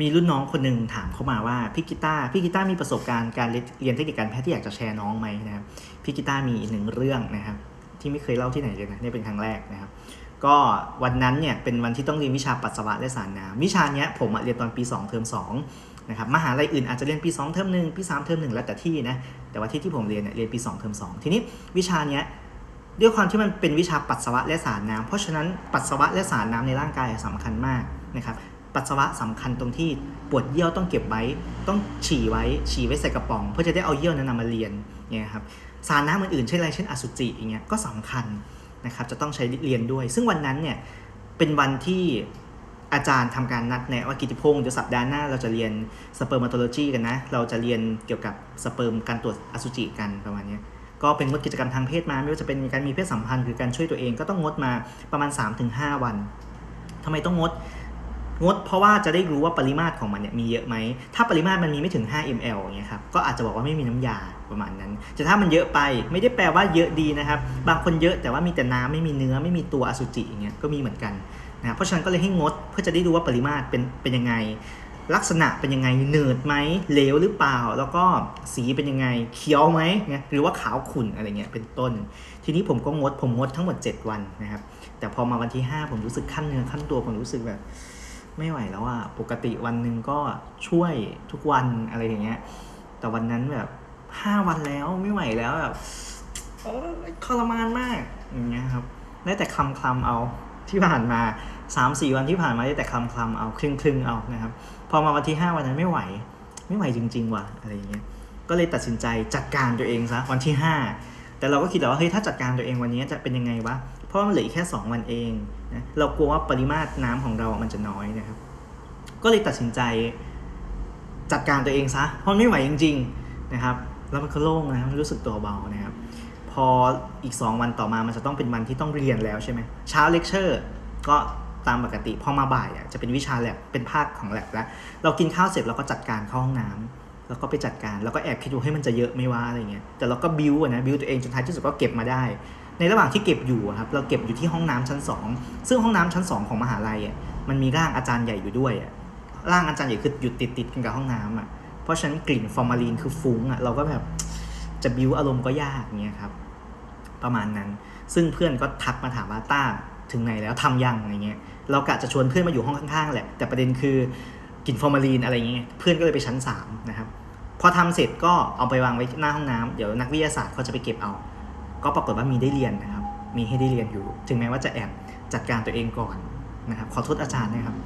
มีรุ่นน้องคนหนึ่งถามเข้ามาว่าพี่กีตาร์พี่กีตาร์มีประสบการณ์การเรียนเทคนิคการแพทย์ที่อยากจะแชร์น้องไหมนะครับพี่กีตาร์มีหนึ่งเรื่องนะครับ ที่ไม่เคยเล่าที่ไหนเลยนะนี่เป็นครั้งแรกนะครับ ก็วันนั้นเนี่ยเป็นวันที่ต้องเรียนวิชาปัสสาวะและสารน้ำวิชาเนี้ยผมเรียนตอนปี 2 เทอม2นะครับมหาลัยอื่นอาจจะเรียนปี 2 เทอมหนึ่งปี 3 เทอมหนึ่งแล้วแต่ที่นะแต่ว่าที่ที่ผมเรียนเนี่ยเรียนปี 2 เทอม2ทีนี้วิชาเนี้ยด้วยความที่มันเป็นวิชาปัสสาวะและสารน้ำเพราะฉะนั้นปัสสาวะและสารน้ำในร่างกายสำคัญมากนะครับ ปัสสาวะสำคัญตรงที่ปวดเยี่ยวต้องเก็บไว้ ต้องฉี่ไว้ฉี่ไว้ใส่กระป๋อง เพื่อจะได้เอาเยี่ยวนั้นนำมาเรียนเนี่ยครับสารน้ำอื่นๆเช่นอะไรเช่นอสุจิอย่างเงี้ยก็สำคัญนะครับจะต้องใช้เรียนด้วย ซึ่งวันนั้นเนี่ยเป็นวันที่อาจารย์ทำการนัดแนะว่ากิติพงศ์เดี๋ยวสัปดาห์หน้าเราจะเรียนสเปิร์มาโตโลจีกันนะ เราจะเรียนเกี่ยวกับสเปิร์มการตรวจอสุจิกันประมาณนี้ก็เป็นงดกิจกรรมทางเพศมา ไม่ว่าจะเป็นการมีเพศสัมพันธ์หรือการช่วยตัวเองก็ต้องงดมาประมาณ 3-5 วันทำไมต้องงด งดเพราะว่าจะได้รู้ว่าปริมาตรของมันเนี่ยมีเยอะไหม ถ้าปริมาตรมันมีไม่ถึง 5 ml อย่างเงี้ยครับ ก็อาจจะบอกว่าไม่มีน้ำยาประมาณนั้น แต่ถ้ามันเยอะไปไม่ได้แปลว่าเยอะดีนะครับ บางคนเยอะแต่ว่ามีแต่น้ำไม่มีเนื้อไม่มีตัวอสุจิอย่างเงี้ยก็มีเหมือนกันนะเพราะฉะนั้นก็เลยให้งดเพื่อจะได้ดูว่าปริมาตรเป็นเป็นยังไง ลักษณะเป็นยังไงเนืดไหมเหลวหรือเปล่า แล้วก็สีเป็นยังไงเขียวไหมหรือว่าขาวขุ่นอะไรเงี้ยเป็นต้น ทีนี้ผมก็งดผมงดทั้งหมด 7 วันนะครับแต่พอมาวันที่ 5 ผมรู้สึกขั้นเนื้อขั้นตัวผมรู้สึกแบบ ไม่ไหวแล้วอะปกติวันหนึ่งก็ช่วยทุกวันอะไรอย่างเงี้ย แต่วันนั้นแบบห้าวันแล้วไม่ไหวแล้วแบบอ๊ยทรมานมากอย่างเงี้ยครับได้แต่คลำคลำเอาที่ผ่านมา3ามสี่วันที่ผ่านมาได้แต่คลำคลำเอาคลึงคลึงเอานะครับ พอมาวันที่5วันนั้นไม่ไหว ไม่ไหวจริง ๆ ว่ะอะไรอย่างเงี้ยก็เลยตัดสินใจจัดการตัวเองซะวันที่5 แต่เราก็คิดแล้วว่าเฮ้ยถ้าจัดการตัวเองวันนี้จะเป็นยังไงวะเพราะมันเหลืออีกแค่ 2 วันเองนะเรากลัวว่าปริมาตรน้ำของเรามันจะน้อยนะครับ ก็เลยตัดสินใจจัดการตัวเองซะเพราะไม่ไหวจริง ๆนะครับ แล้วมันก็โล่งนะครับรู้สึกตัวเบานะครับ พออีก 2 วันต่อมามันจะต้องเป็นวันที่ต้องเรียนแล้วใช่ไหมเช้าเลคเชอร์ก็ตามปกติพอมาบ่ายอะจะเป็นวิชาแลบเป็นภาคของแลบแล้ว เรากินข้าวเสร็จเราก็จัดการเข้าห้องน้ำ แล้วก็ไปจัดการ แล้วก็แอบคิดดูให้มันจะเยอะไม่ว่าอะไรเงี้ย แต่เราก็บิวอะนะบิวตัวเองจนท้ายที่สุดก็เก็บมาได้ ในระหว่างที่เก็บอยู่ครับเราเก็บอยู่ที่ห้องน้ำชั้น 2 ซึ่งห้องน้ำชั้น 2 ของมหาลัยอะมันมีร่างอาจารย์ใหญ่อยู่ด้วยอะร่างอาจารย์ใหญ่คืออยู่ติดติดกันกับห้องน้ำอะเพราะฉะนั้นกลิ่นฟอร์มาลีนคือฟุ้งอะเราก็แบบจะบิวอารมณ์ก็ยากเงี้ยครับประมาณนั้น ซึ่งเพื่อนก็ทักมาถามว่าต้าถึงไหนแล้วทำยังอะไรเงี้ยเรากะจะชวนเพื่อนมาอยู่ห้องข้างๆแหละแต่ประเด็นคือ กลิ่นฟอร์มาลีนอะไรเงี้ยเพื่อนก็เลยไปชั้น3นะครับพอทำเสร็จก็เอาไปวางไว้หน้าห้องน้ำเดี๋ยวนักวิทยาศาสตร์เขาจะไปเก็บเอา ก็ปรากฏว่ามีได้เรียนนะครับ มีให้ได้เรียนอยู่ ถึงแม้ว่าจะแอบจัดการตัวเองก่อนนะครับ ขอโทษอาจารย์นะครับ